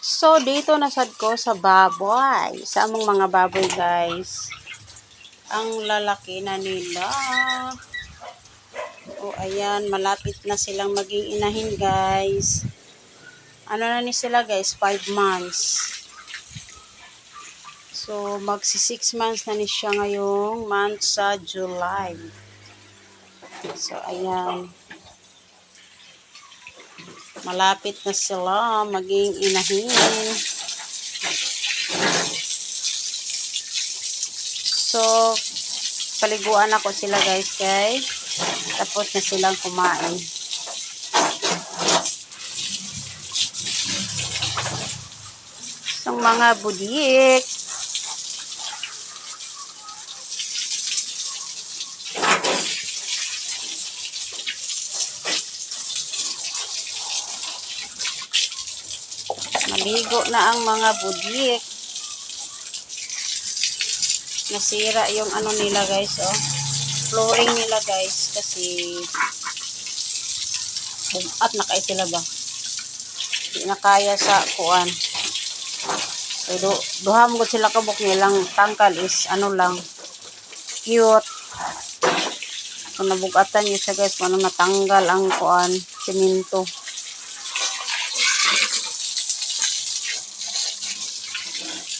So, dito nasad ko sa baboy. Sa among mga baboy, guys. Ang lalaki na nila. O, ayan. Malapit na silang maging inahin, guys. Ano na ni sila, guys? 5 months. So, magsi 6 months na ni siya ngayong month sa July. So, ayan. Malapit na sila maging inahin. So, paliguan ako sila guys kay tapos na silang kumain. Isang mga budik. Maligo na ang mga budik. Nasira yung ano nila guys, oh. Flooring nila guys kasi bumat na kay sila ba. Di na kaya sa kuan. So, do, duha mo sila kabuk nilang tangkal is ano lang cute. Kung nabugatan niyo siya guys, paano natanggal ang kuan, simento. Thank you.